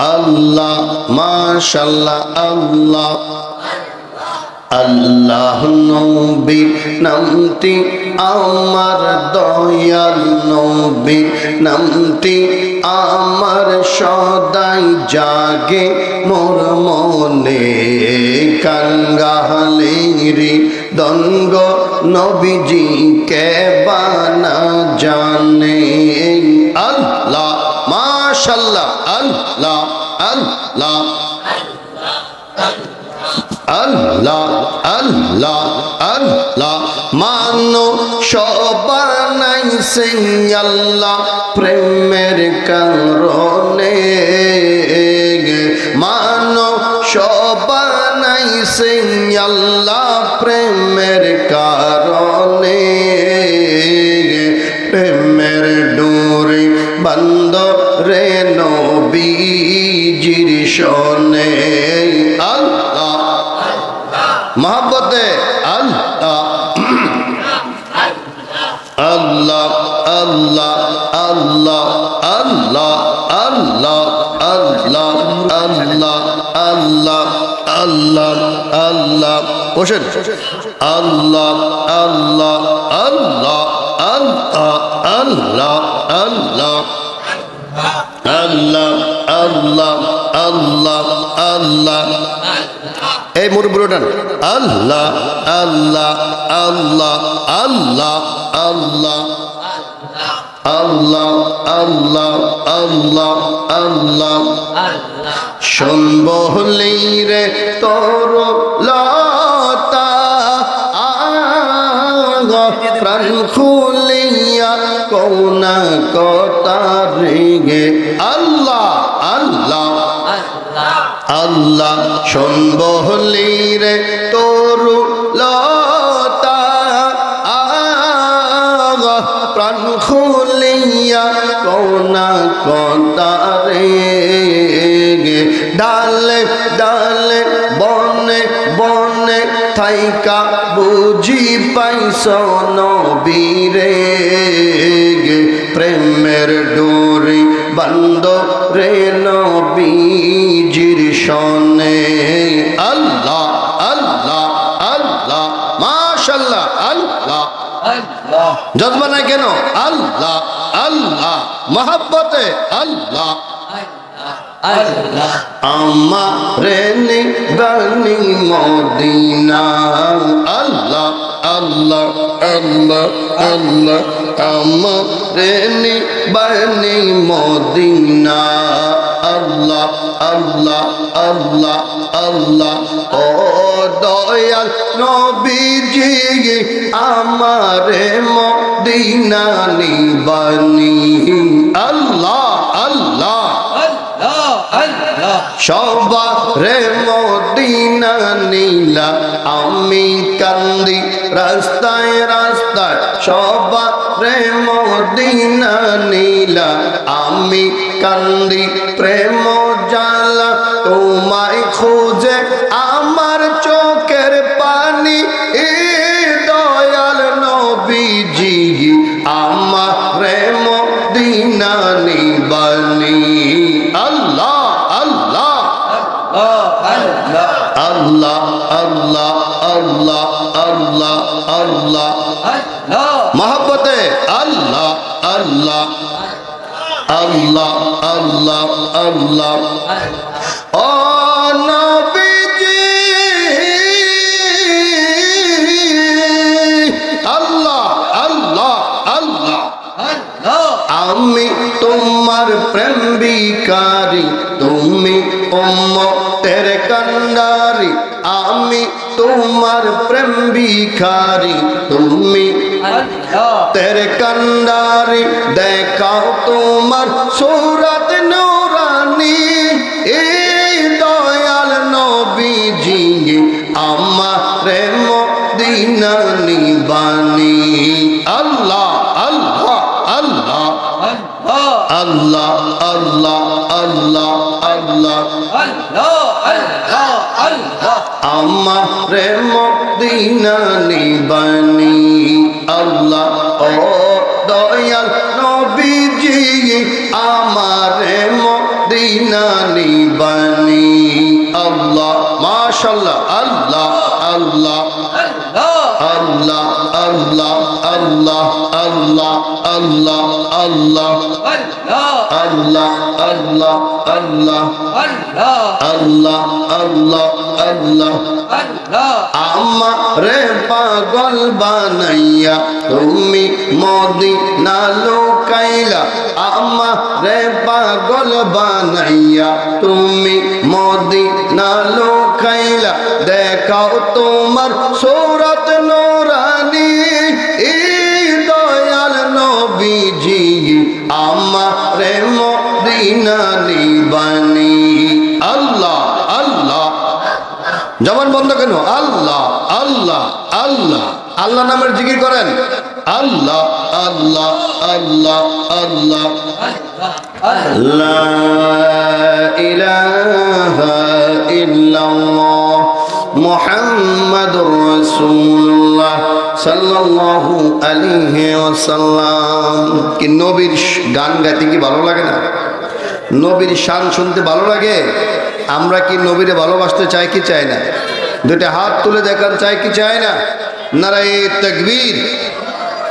আল্লাহ, মাশাল্লাহ, আল্লাহ। আল্লাহ নবীর নামটি আমার দয়াল নবীর নামটি আমার সদাই জাগে মোর মনে কাঙ্গালেরি দঙ্গ নবীজি কে বানা জানে। আল্লাহ আল্লাহ আল্লাহ। মানো সবানাইছে আল্লাহ প্রেমের কারণে। মানো সবানাইছে আল্লাহ প্রেমের কারণে। প্রেমের ডোরে বন্ধ রে নবীজির শোনে। মহাব্বতে আল্লাহ আল্লাহ আল্লাহ আল্লাহ আল্লাহ আল্লাহ আল্লাহ আল্লাহ আল্লাহ আল্লাহ বসেন আল্লাহ আল্লাহ আল্লাহ আল্লাহ আল্লাহ আল্লাহ আল্লাহ আল্লাহ আল্লাহ আল্লাহ এই মুরব্বুটান আল্লাহ আল্লাহ আল্লাহ আল্লাহ আল্লাহ আল্লাহ আল্লাহ আল্লাহ আল্লাহ। শুনবলি রে তোর লতা আগা প্রাণ খুলিয়া কৌনা কতা রেগে। আল্লাহ আল্লাহ আল্লাহ শুনবলি রে তোরু লতা প্রাণ খুলিয়া কোনা কতারে ডালে ডালে বনে বনে থাইকা বুঝি পাইছ নবীরে প্রেমের ডোরি বন্ধ রে নবীজির শনে আল্লাহ আল্লাহ আল্লাহ মাশাল্লাহ আল্লাহ। জজবা নাই কেন? আল্লাহ আল্লাহ মহাব্বতে আল্লাহ। আমারে নিবানি মদিনা। আল্লাহ আল্লাহ আল্লাহ আল্লাহ আমারে নিবানি মদিনা। আল্লাহ আল্লাহ আল্লাহ আল্লাহ। ও দয়াল নবীজি, আমারে মদিনা নিবানি। আল্লাহ আল্লাহ। সবারে মদিনা নীলা আমি কান্দি রাস্তায় রাস্তায় সবারে মদিনা নীলা। আমি কান্দি প্রেম জালা তোমায় খোঁজে আমার চোখের পানি। এ দয়াল নবীজি আমার মদিনা নিবানি। আল্লাহ আল্লাহ। আল্লাহ আল্লাহ আল্লাহ আল্লাহ আল্লাহ। মহাব্বতে আল্লাহ আল্লাহ আল্লাহ আল্লাহ আল্লাহ। ও নবীজি, আল্লাহ আল্লাহ আল্লাহ। আমি তোমার প্রেম বিকারি তুমি উম্মতের কান্ডারি আমি তোমার প্রেম বিকারি তুমি তের কান্ডারি দেখাও তোমার সুরত নুরানি এই দয়াল নবীজি আমার মদিনা নিবানি আল্লাহ আল্লাহ আল্লাহ আল্লাহ আল্লাহ আল্লাহ আল্লাহ আল্লাহ আল্লাহ আল্লাহ আমার মদিনা নিবানি আল্লাহ ও দয়াল নবীজি আমারে মদিনা নিবানি আল্লাহ মাশাল্লাহ আল্লাহ আল্লাহ। আল্লাহ। আল্লাহ আল্লাহ আল্লাহ আল্লাহ আল্লাহ। আল্লাহ আল্লাহ আল্লাহ আল্লাহ আল্লাহ আল্লাহ আমারে পাগল বানাইয়া তুমি মদিনা লোকাইলা। আমারে পাগল বানাইয়া তুমি মদিনা লোকাইলা। দেখাও তোমার সৌরত জবান বন্ধ কেন? আল্লাহ আল্লাহ আল্লাহ। আল্লাহ নামের জিকির করেন। আল্লাহ আল্লাহ আল্লাহ আল্লাহ। মুহাম্মাদুর রাসূলুল্লাহ সাল্লাল্লাহু আলাইহি ওয়াসাল্লাম। কি নবীর গান গাইতে কি ভালো লাগে না? নবীর শান শুনতে ভালো লাগে? আমরা কি নবীরে ভালোবাসতে চাই কি চাই না? দুইটা হাত তুলে দেখান, চাই কি চাই না? নারায়ে তকবীর,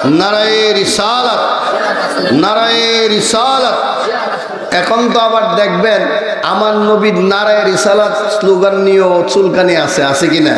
নারায়ে রিসালাত নারায়ে রিসালাত। এখন তো আবার দেখবেন, আমার নবীর নারায় রিসালাত স্লোগান নিয়েও চুলকানি আছে আছে কি না?